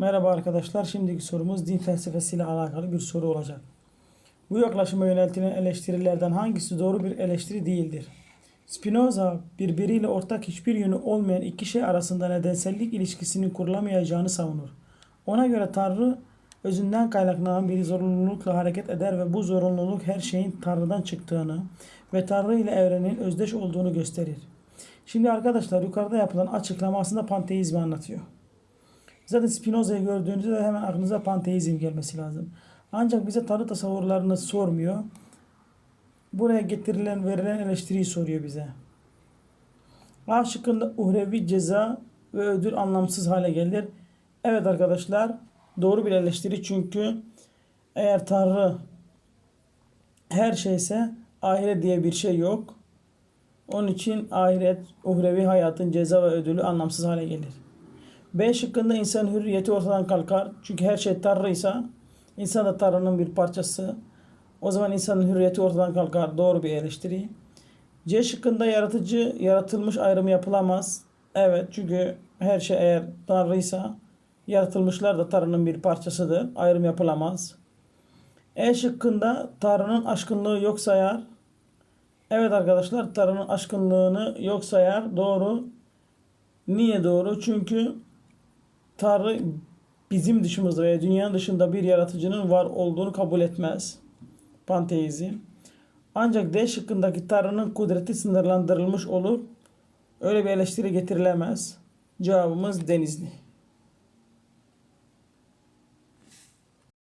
Merhaba arkadaşlar. Şimdiki sorumuz din felsefesiyle alakalı bir soru olacak. Bu yaklaşıma yöneltilen eleştirilerden hangisi doğru bir eleştiri değildir? Spinoza birbiriyle ortak hiçbir yönü olmayan iki şey arasında nedensellik ilişkisinin kurulamayacağını savunur. Ona göre Tanrı özünden kaynaklanan bir zorunlulukla hareket eder ve bu zorunluluk her şeyin Tanrı'dan çıktığını ve Tanrı ile evrenin özdeş olduğunu gösterir. Şimdi arkadaşlar yukarıda yapılan açıklama aslında panteizmi anlatıyor. Zaten Spinoza'yı gördüğünüzde de hemen aklınıza panteizm gelmesi lazım. Ancak bize tanrı tasavvurlarını sormuyor. Buraya getirilen verilen eleştiriyi soruyor bize. A şıkkında uhrevi ceza ve ödül anlamsız hale gelir. Evet arkadaşlar doğru bir eleştiri çünkü eğer tanrı her şeyse ahiret diye bir şey yok. Onun için ahiret, uhrevi hayatın ceza ve ödülü anlamsız hale gelir. B şıkkında insan hürriyeti ortadan kalkar. Çünkü her şey Tanrıysa insan da Tanrı'nın bir parçası. O zaman insanın hürriyeti ortadan kalkar. Doğru bir eleştiri. C şıkkında yaratıcı, yaratılmış ayrımı yapılamaz. Evet çünkü her şey eğer Tanrıysa yaratılmışlar da Tanrı'nın bir parçasıdır. Ayrım yapılamaz. E şıkkında Tanrı'nın aşkınlığı yok sayar. Evet arkadaşlar Tanrı'nın aşkınlığını yok sayar. Doğru. Niye doğru? Çünkü Tanrı bizim dışımızda veya dünyanın dışında bir yaratıcının var olduğunu kabul etmez. Panteizm. Ancak D şıkkındaki Tanrı'nın kudreti sınırlandırılmış olur. Öyle bir eleştiri getirilemez. Cevabımız Denizli.